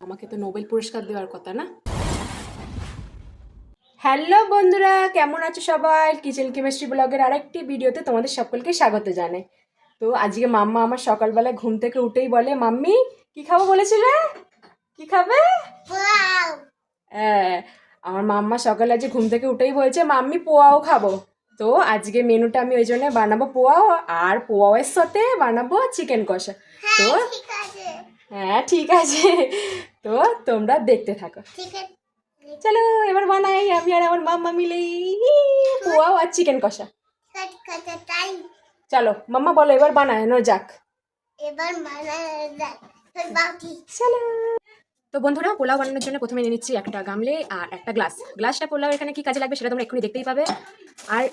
আমাকে তো নোবেল পুরস্কার দেওয়ার কথা না? হ্যালো বন্ধুরা কেমন আছো সবাই? কিচেন কেমিস্ট্রি ব্লগের আরেকটি ভিডিওতে তোমাদের সকলকে স্বাগত জানাই। তো আজকে মাম্মা আমার সকালবেলায় ঘুম থেকে উঠেই বলে মাম্মি কি খাব বলেছিলে? কি খাবে? হ্যাঁ আমার মাম্মা সকালে আজকে ঘুম থেকে উঠেই বলছে মাম্মি পোয়াও খাব। তো আজকে মেনুটা আমি ওই জন্য বানাবো পোয়াও আর পোয়াওয়ের সাথে বানাবো চিকেন কষা। তো ঠিক আছে। হ্যাঁ ঠিক আছে। তো তোমরা দেখতে থাকো। চলো এবার বানাই। আমি আর আমার মাম্মা মিলে। পোয়াও আর চিকেন কষা। চলো মাম্মা বলো এবার বানানো যাক। এবার চলো। তো বন্ধুরা পোলাও বানানোর জন্য প্রথমে নিয়ে নিচ্ছি একটা গামলে আর একটা গ্লাস। গ্লাসটা পোলাও এখানে কি কাজে লাগবে সেটা তোমরা এক্ষুনি দেখতেই পাবে। আর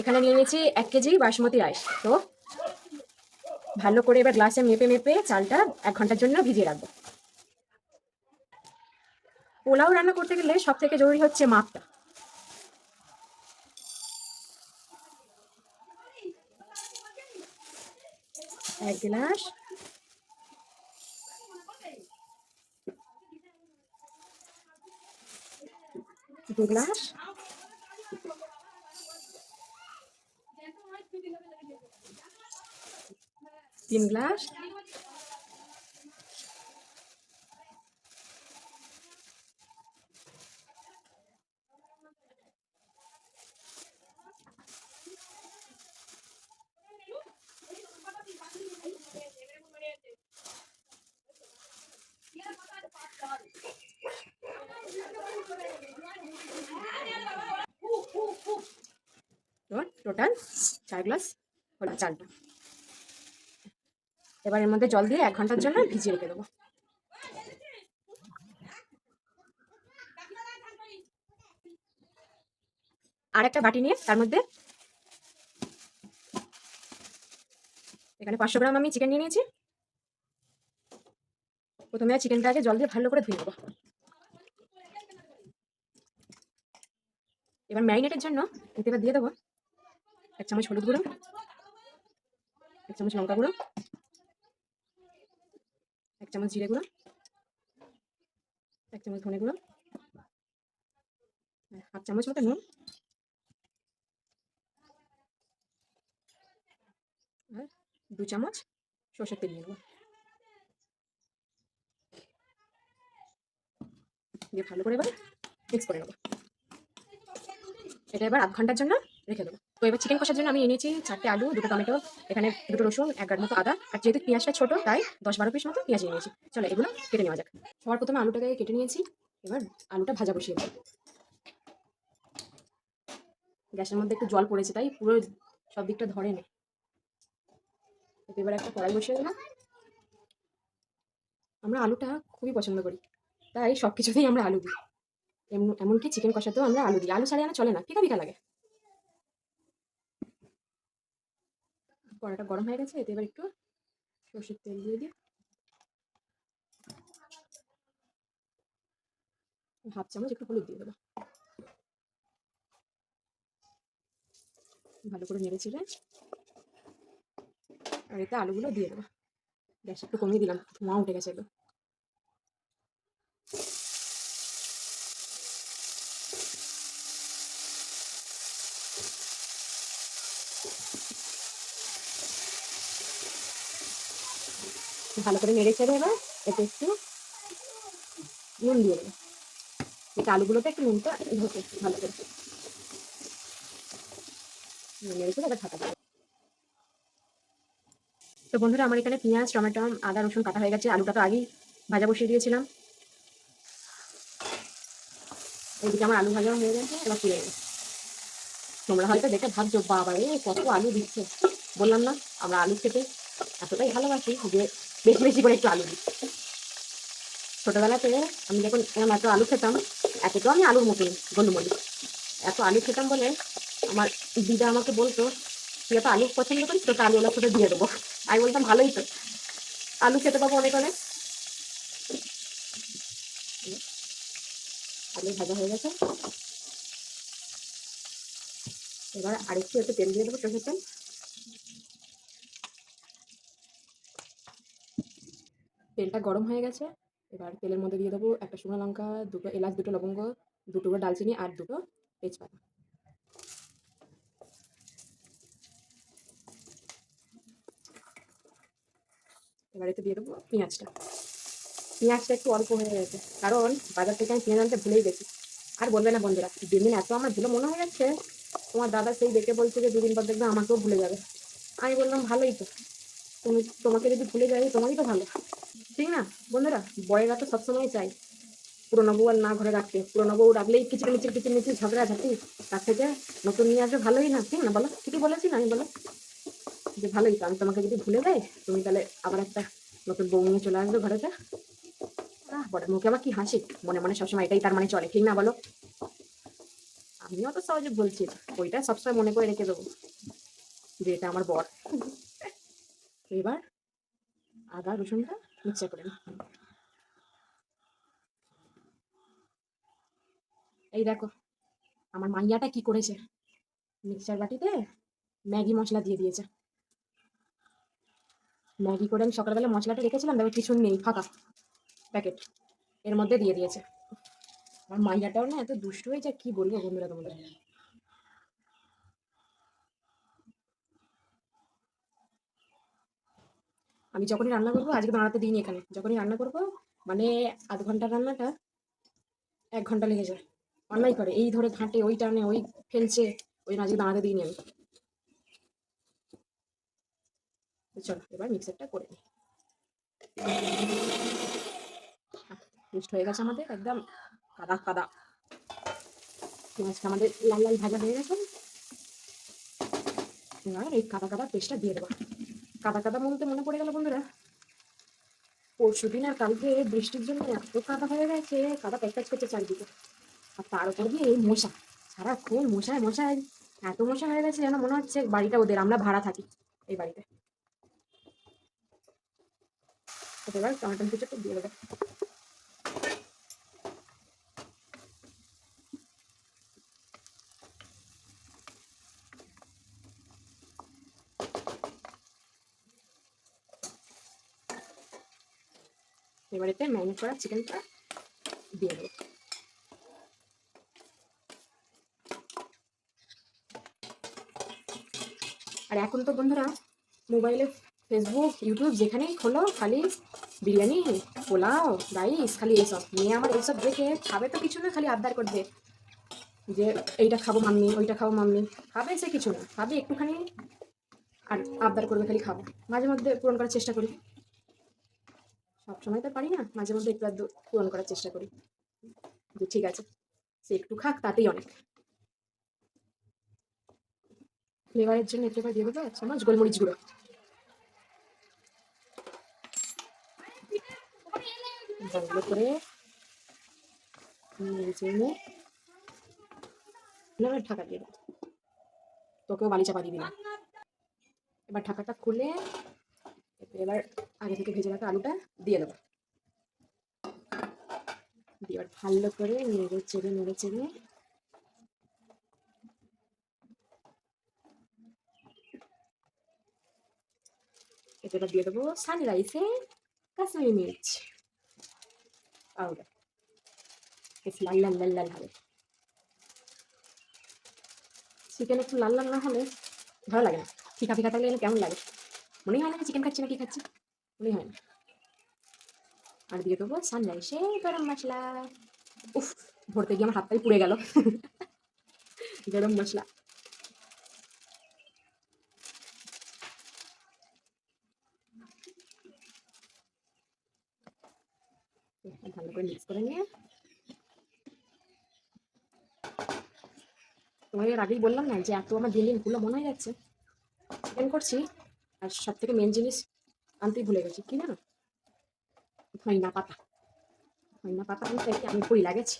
এখানে নিয়ে নিয়েছি এক কেজি বাসমতি রাইস। তো ভালো করে এবার গ্লাসে মেপে মেপে চালটা এক ঘণ্টার জন্য ভিজিয়ে রাখব। পোলাও রান্না করতে গেলে সব থেকে জরুরি হচ্ছে মাপটা। এক গ্লাস। দু গ্লাস। তিন গ্লাস টোটাল চার গ্লাস হলো চালটা এবার এর মধ্যে জল দিয়ে এক ঘণ্টার জন্য ভিজিয়ে রেখে দেবো। আর একটা বাটি নিয়ে তার মধ্যে এখানে পাঁচশো গ্রাম আমি চিকেন নিয়ে নিয়েছি। প্রথমে চিকেনটাকে জল দিয়ে ভালো করে ধুয়ে নেব। এবার ম্যারিনেটের জন্য দিয়ে দেবো এক চামচ হলুদ গুঁড়ো, এক চামচ লঙ্কা গুঁড়ো চামচ জিরে গুঁড়ো, এক চামচ ধনে গুঁড়ো, হাফ চামচ মতো নুন, আর দু চামচ সর্ষের তেল নিয়ে নেব দিয়ে ভালো করে এবার মিক্স করে নেব। এটা এবার আধ ঘণ্টার জন্য রেখে দেবো। তো এবার চিকেন কষার জন্য আমি এনেছি চারটে আলু, দুটো টমেটো, এখানে দুটো রসুন, এক গাড় মতো আদা। আর যেহেতু পেঁয়াজটা ছোটো, তাই দশ বারো পিস মতো পেঁয়াজ নিয়ে নিয়েছি। চলো এগুলো কেটে নেওয়া যাক। সবার প্রথমে আলুটাকে কেটে নিয়েছি। এবার আলুটা ভাজা বসিয়ে দেবো। গ্যাসের মধ্যে একটু জল পড়েছে, তাই পুরো সব দিকটা ধরে নে। এবার একটা কড়াই বসিয়ে দিলাম। আমরা আলুটা খুবই পছন্দ করি। তাই সব কিছুতেই আমরা আলু দিই। এমন, এমনকি চিকেন কষাতেও আমরা আলু দিই। আলু ছাড়া না চলে না ফিকা ফিকা লাগে। কড়াটা গরম হয়ে গেছে, এতে এবার একটু সর্ষের তেল দিয়ে দিই। হাফ চামচ একটু হলুদ দিয়ে দেবো। ভালো করে নেড়ে আর এতে আলুগুলো দিয়ে দেবো। গ্যাস একটু কমিয়ে দিলাম, ধোঁয়া উঠে গেছে এগুলো ভালো করে নেড়ে চেড়ে এবার এতে একটু নুন দিয়ে দেবো। এটা আলুগুলোতে একটু নুনটা ধরতে ভালো করে তো বন্ধুরা, আমার এখানে পেঁয়াজ, টমেটো, আদা, রসুন কাটা হয়ে গেছে। আলুটা তো আগেই ভাজা বসিয়ে দিয়েছিলাম। এইদিকে আমার আলু ভাজা হয়ে গেছে, এবার তুলে নেব। তোমরা হয়তো দেখে ভাবছ বাবা রে কত আলু দিচ্ছে। বললাম না, আমরা আলু খেতে এতটাই ভালোবাসি যে বেশি বেশি করে একটু আলু দিই। ছোটবেলাতে আমি যখন এত আলু খেতাম এতটাও আমি আলুর মতন গলুমলি এত আলু খেতাম বলে আমার দিদা আমাকে বলতো, তুই এত আলু পছন্দ করিস, তোকে আলু ওলা দিয়ে দেবো। আমি বলতাম, ভালোই তো। আলু খেতে পাবো অনেক অনেক। আলু ভাজা হয়ে গেছে। এবার আরেকটু একটু তেল দিয়ে দেবো সরষের তেল। তেলটা গরম হয়ে গেছে। এবার তেলের মধ্যে দিয়ে দেবো একটা শুকনো লঙ্কা, দুটো এলাচ, দুটো লবঙ্গ, দুটো করে দালচিনি আর দুটো তেজপাতা। এবার এতে দিয়ে দেবো পেঁয়াজটা। পেঁয়াজটা একটু অল্প হয়ে গেছে, কারণ বাজার থেকে আমি পেঁয়াজ আনতে ভুলেই গেছি। আর বলবে না বন্ধুরা দিন এত আমার ভুলে মনে হয়ে যাচ্ছে, তোমার দাদা সেই দেখে বলছে যে দুদিন পর দেখবে আমাকেও ভুলে যাবে। আমি বললাম, ভালোই তো। তুমি তোমাকে যদি ভুলে যাই, তোমারই তো ভালো। ঠিক না? বন্ধুরা বয়েরা তো সবসময় চাই পুরোনো বউ আর না ঘরে রাখতে। পুরোনো বউ রাখলেই কিছু মিচির কিছু মিচির ঝগড়া ঝাঁটি। তার থেকে নতুন নিয়ে আসবে ভালোই না, ঠিক না বলো? ঠিকই বলেছি না আমি বলো? যে ভালোই তো, আমি তোমাকে যদি ভুলে যাই, তুমি তাহলে আবার একটা নতুন বউ নিয়ে চলে আসবে ঘরেতে। আহ বড় মুখে আবার কি হাসি? মনে মনে সবসময় এটাই তার মানে চলে, ঠিক না বলো? আমিও তো সহজে বলছি। ওইটা সবসময় মনে করে রেখে দেবো যে এটা আমার বর। তো এবার আদা, রসুনটা মিক্সার করে নিই। এই দেখো, আমার মাইয়াটা কি করেছে? মিক্সার বাটিতে ম্যাগি মশলা দিয়ে দিয়েছে। ম্যাগি করে আমি সকালবেলা মশলাটা রেখেছিলাম, দেখো কিছু নেই, ফাঁকা প্যাকেট, এর মধ্যে দিয়ে দিয়েছে। আমার মাইয়াটাও না এত দুষ্ট হয়েছে, কি বলব বন্ধুরা তোমাদের? আমি যখনই রান্না করব, আজকে দাঁড়াতে দিইনি এখানে। যখনই রান্না করব মানে আধ ঘণ্টা রান্নাটা এক ঘণ্টা লেগে যায়। অন্যায় করে। এই ধরে ঘাঁটে, ওই টানে, ওই ফেলছে, ওই জন্য আজকে দাঁড়াতে দিইনি আমি। চলো, এবার মিক্সারটা করে নিই। মিক্সড হয়ে গেছে আমাদের, একদম কাদা কাদা। পেঁয়াজটা আমাদের লাল লাল ভাজা হয়ে গেছে। এবার এই কাদা কাদা পেস্টটা দিয়ে দেবো। কাদা কাদা বলতে মনে পড়ে গেল বন্ধুরা। পরশু দিন আর কালকে বৃষ্টির জন্য এত কাদা হয়ে গেছে, কাদা প্যাকাজ করছে চারিদিকে। আর তার উপর দিয়ে এই মশা, সারাক্ষণ মশায় মশায়, এত মশা হয়ে গেছে যেন মনে হচ্ছে বাড়িটা ওদের, আমরা ভাড়া থাকি এই বাড়িতে। এবার টমেটো একটু দিয়ে দেবে। এবার ম্যারিনেট করা চিকেনটা দিয়ে দেবো। আর এখন তো বন্ধুরা মোবাইলে ফেসবুক ইউটিউব যেখানেই খোলো, খালি বিরিয়ানি, পোলাও রাইস খালি এসব মেয়ে আমার এইসব দেখে খাবে তো কিছু না, খালি আবদার করবে যে, এইটা খাব মাম্মি, ওইটা খাব মাম্মি। খাবে সে কিছু না, খাবে একটুখানি, আর আবদার করবে, খালি খাব। মাঝে মধ্যে পূরণ করার চেষ্টা করি। সব সময় তো পারি না, মাঝে মধ্যে একটু আধটু পূরণ করার চেষ্টা করি। যে ঠিক আছে, সে একটু খাক, তাতেই অনেক। ফ্লেভারের জন্য একটু দিয়ে দেবো, এক চামচ গোলমরিচ গুঁড়ো। ভালো করে ঢাকা দিয়ে তোকেও বালি চাপা দিবি না এবার ঢাকাটা খুলে এবার আগে থেকে ভেজে রাখা আলুটা দিয়ে দেবো। দিয়ে ভালো করে নেড়ে চেড়ে নেড়ে চেড়ে। এতে দিয়ে দেবো সানরাইসে কাশ্মীরি মির্চ লাল লাল লাল লাল হবে। চিকেন একটু লাল লাল না হলে ভালো লাগে না। ফিকা ফিকা থাকলে কেমন লাগে? মনে হয় না চিকেন খাচ্ছি না কি খাচ্ছি। মনেই হয় না আর দিয়ে দেবো সানরাইসে গরম মশলা উফ ভরতে গিয়ে আমার হাতটাই পুড়ে গেল গরম মশলা ভালো করে মিক্স করে নিয়ে তোমাকে এর আগেই বললাম না যে এত আমার দিন দিন মনে হয়ে যাচ্ছে চিকেন করছি আর সব থেকে মেন জিনিস আনতেই ভুলে গেছি, কি জানো? ধইনা পাতা ধইনা পাতা আনতে কি আমি ভুল লাগেছি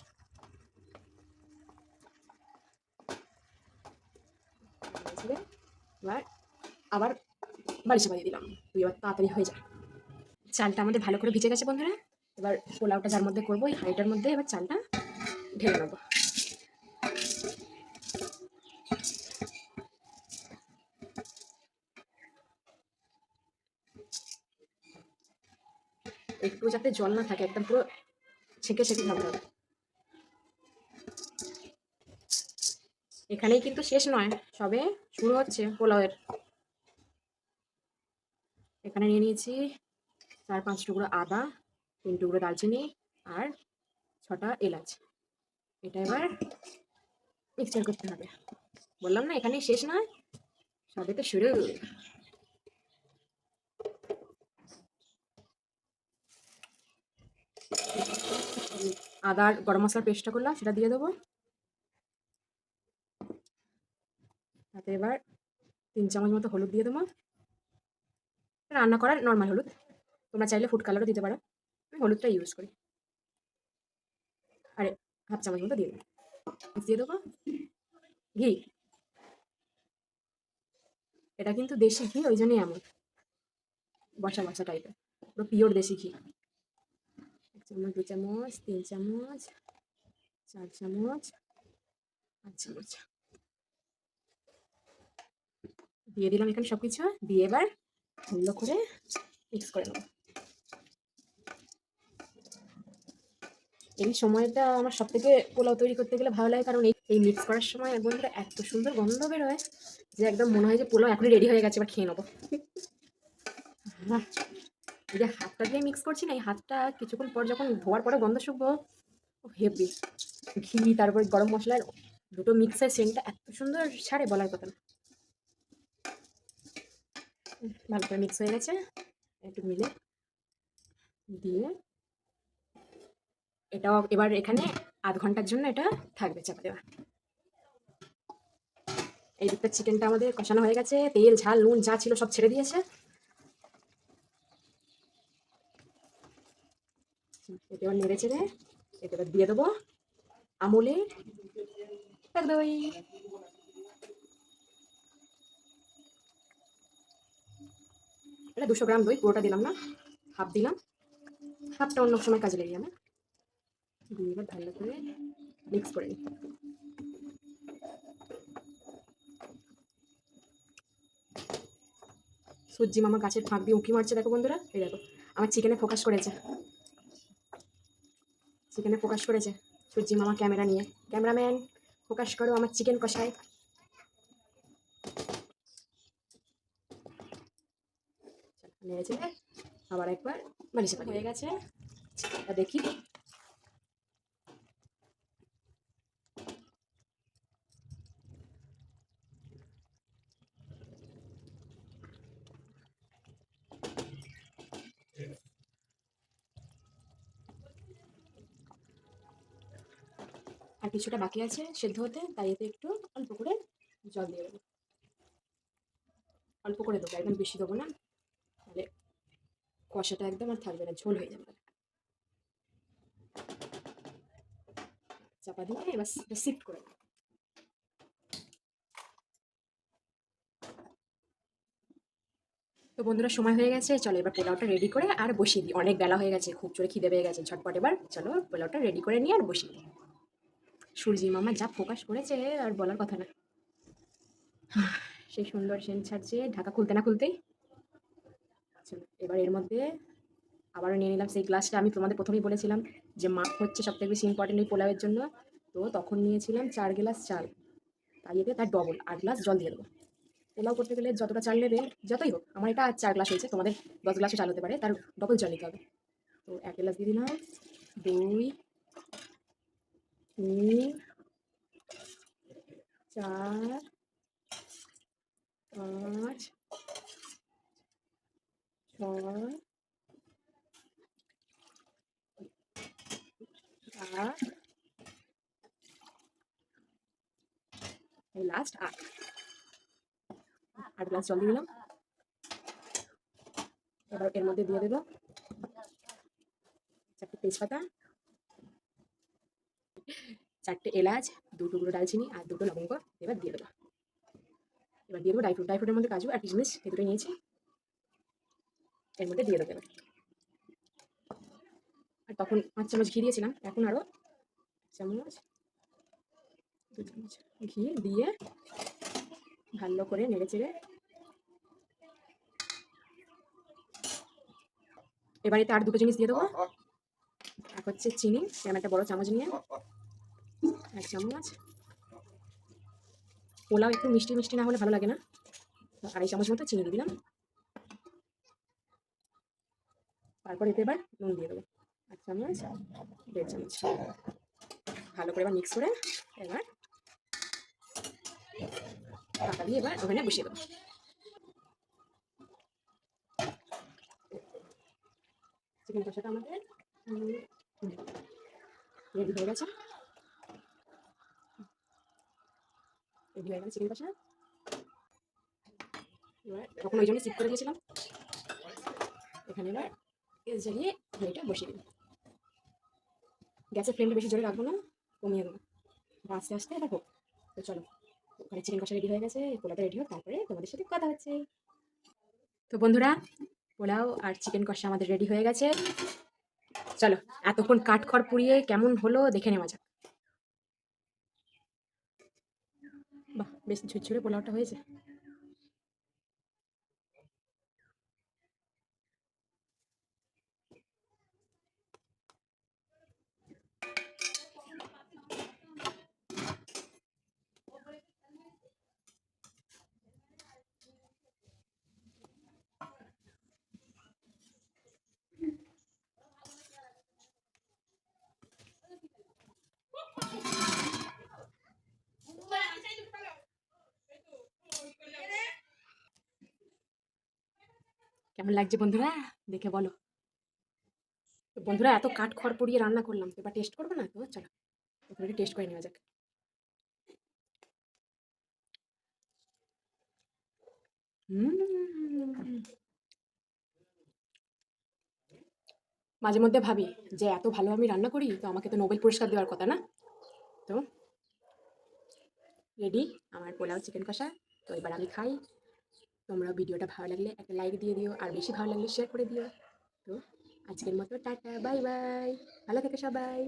এবার আবার বাড়ি দিয়ে দিলাম, তুই এবার তাড়াতাড়ি হয়ে যায় চালটা আমাদের ভালো করে ভিজে গেছে বন্ধুরা, এবার পোলাওটা যার মধ্যে করব, ওই হাঁড়িটার মধ্যে এবার চালটা ঢেলে নেব। একটু যাতে জল না থাকে, একদম পুরো ছেঁকে ছেঁকে খাবে এখানেই কিন্তু শেষ নয়, সবে শুরু হচ্ছে পোলাওয়ের। এখানে নিয়ে নিয়েছি চার পাঁচ টুকরো আদা, তিন টুকরো দারচিনি আর ছটা এলাচ। এটা এবার মিক্সচার করতে হবে। বললাম না, এখানেই শেষ নয়, সবে তো শুরু। আদার গরম মশলার পেস্টটা করলাম, সেটা দিয়ে দেবো। তাতে এবার তিন চামচ মতো হলুদ দিয়ে দেবো। রান্না করার নর্মাল হলুদ। তোমরা চাইলে ফুড কালারও দিতে পারো। আমি হলুদটা ইউজ করি। আরে হাফ চামচ মতো দিয়ে দেবো। দিয়ে দেবো ঘি। এটা কিন্তু দেশি ঘি, ওই জন্যই এমন। বসা বসা টাইপের পুরো পিওর দেশি ঘি। চামচ, দু চামচ, তিন চামচ, চার চামচ, পাঁচ চামচ। দিয়ে দিলাম এখানে সব কিছু দিয়ে এবার ভালো করে মিক্স করে নেব। এই সময়টা আমার সব থেকে পোলাও তৈরি করতে গেলে ভালো লাগে, কারণ এই মিক্স করার সময় বন্ধুরা এত সুন্দর গন্ধ বেরোয় যে একদম মনে হয় যে পোলাও এখনই রেডি হয়ে গেছে, এবার খেয়ে নেব। যে হাতটা দিয়ে মিক্স করছি না, এই হাতটা কিছুক্ষণ পর যখন ধোয়ার পরে গন্ধ শুকবো হেভি ঘি, তারপর গরম মশলার দুটো মিক্সের সেন্টটা এত সুন্দর ছাড়ে বলার কথা ভালো করে মিক্স হয়ে গেছে, একটু মিলে দিয়ে এটাও এবার এখানে আধ ঘণ্টার জন্য এটা থাকবে চাপা দেওয়া। এই দিকটা চিকেনটা আমাদের কষানো হয়ে গেছে, তেল, ঝাল, নুন যা ছিল সব ছেড়ে দিয়েছে এটা এবার নেড়ে চেড়ে এটা দিয়ে দেবো আমুলের দই। এটা দুশো গ্রাম দই, পুরোটা দিলাম না, হাফ দিলাম। হাফটা অন্য সময় কাজে লেগে যাবে দিয়ে এবার ভালো করে মিক্স করে নিই সূর্যি মামা গাছের ফাঁক দিয়ে উঁকি মারছে, দেখো বন্ধুরা। এই দেখো, আমার চিকেনে ফোকাস করেছে। চিকেনে ফোকাস করেছে সূর্যি মামা ক্যামেরা নিয়ে। ক্যামেরাম্যান ফোকাস করো আমার চিকেন কষায়। নেড়েছে আবার একবার মানে হয়ে গেছে। দেখি। আর কিছুটা বাকি আছে সেদ্ধ হতে, তাই এতে একটু অল্প করে জল দিয়ে দেবো। অল্প করে দেবো, একদম বেশি দেবো না। তাহলে কষাটা একদম আর থাকবে না, ঝোল হয়ে যাবে। চাপা দিয়ে এবার শিফট করে দেবো তো বন্ধুরা, সময় হয়ে গেছে, চলো এবার পোলাওটা রেডি করে আর বসিয়ে দিই। অনেক বেলা হয়ে গেছে, খুব জোরে খিদে পেয়ে গেছে, ঝটপট এবার। চলো পোলাওটা রেডি করে নিয়ে আর বসিয়ে দিই। সূর্যি মামা যা ফোকাস করেছে, আর বলার কথা না। সেই সুন্দর সেন ছাড়ছে ঢাকা খুলতে না খুলতেই। এবার এর মধ্যে আবারও নিয়ে নিলাম সেই গ্লাসটা আমি তোমাদের প্রথমেই বলেছিলাম যে মাপ হচ্ছে সব থেকে বেশি ইম্পর্টেন্ট এই পোলাওয়ের জন্য। তো তখন নিয়েছিলাম চার গ্লাস চাল। তাই এতে তার ডবল আট গ্লাস জল দিয়ে দেবো। পোলাও করতে গেলে যতটা চাল নেবে, যতই হোক, আমার এটা চার গ্লাস হয়েছে, তোমাদের দশ গ্লাসও চাল হতে পারে, তার ডবল জল নিতে হবে। তো এক গ্লাস দিয়ে দিলাম। দুই তিন চার পাঁচ ছয় লাস্ট আট। আট গ্লাস জল দিয়ে দিলাম। এবার এর মধ্যে দিয়ে দেবো চারটে তেজপাতা। চারটে এলাচ দু টুকরো দালচিনি আর দুটো লবঙ্গ এবার দিয়ে দেবো। এবার দিয়ে দেবো ড্রাই ফ্রুট ড্রাই ফ্রুটের মধ্যে কাজু আর কিশমিশ এই দুটো নিয়েছি। এর মধ্যে দিয়ে দেবো আর তখন পাঁচ চামচ ঘি দিয়েছিলাম, এখন আরও চামচ, দু চামচ ঘি দিয়ে ভালো করে নেড়ে চেড়ে এবারে তার দুটো জিনিস দিয়ে দেবো। এক হচ্ছে চিনি এরকম একটা বড় চামচ নিয়ে। এক চামচ পোলাও একটু মিষ্টি মিষ্টি না হলে ভালো লাগে না। আড়াই চামচ মতো চিনি দিয়ে দিলাম। তারপর এতে এবার নুন দিয়ে দেবো। এক চামচ দেড় চামচ। ভালো করে এবার মিক্স করে এবার ঢাকা দিয়ে এবার ওখানে বসিয়ে দেবো। চিকেন কষাটা আমাদের রেডি হয়ে গেছে। চিকেন কষা ওই জন্য করে দিয়েছিলাম। এখানে এবার গ্যাসের ফ্লেমটা বেশি জোরে রাখব না, কমিয়ে দেবো। আস্তে আস্তে হোক। তো চলো, ওখানে চিকেন কষা রেডি হয়ে গেছে, পোলাওটা রেডি হোক, তারপরে তোমাদের সাথে কথা হচ্ছে। তো বন্ধুরা, পোলাও আর চিকেন কষা আমাদের রেডি হয়ে গেছে। চলো, এতক্ষণ কাঠখড় পুড়িয়ে কেমন হলো দেখে নেওয়া যাক। বেশ ঝুরঝুরে পোলাওটা হয়েছে। কেমন লাগছে বন্ধুরা? দেখে বলো। বন্ধুরা, এত কাঠ খড় পুড়িয়ে রান্না করলাম। তো এবার টেস্ট করব না তো? চলো টেস্ট করে নেওয়া যাক। মাঝে মধ্যে ভাবি যে এত ভালো আমি রান্না করি, তো আমাকে তো নোবেল পুরস্কার দেওয়ার কথা না? তো রেডি আমার পোলাও চিকেন কষা। তো এবার আমি খাই। তোমরা ভিডিওটা ভালো লাগলে একটা লাইক দিয়ে দিও, আর বেশি ভালো লাগলে শেয়ার করে দিও। তো আজকের মতো টাটা বাই বাই ভালো থেকে সবাই।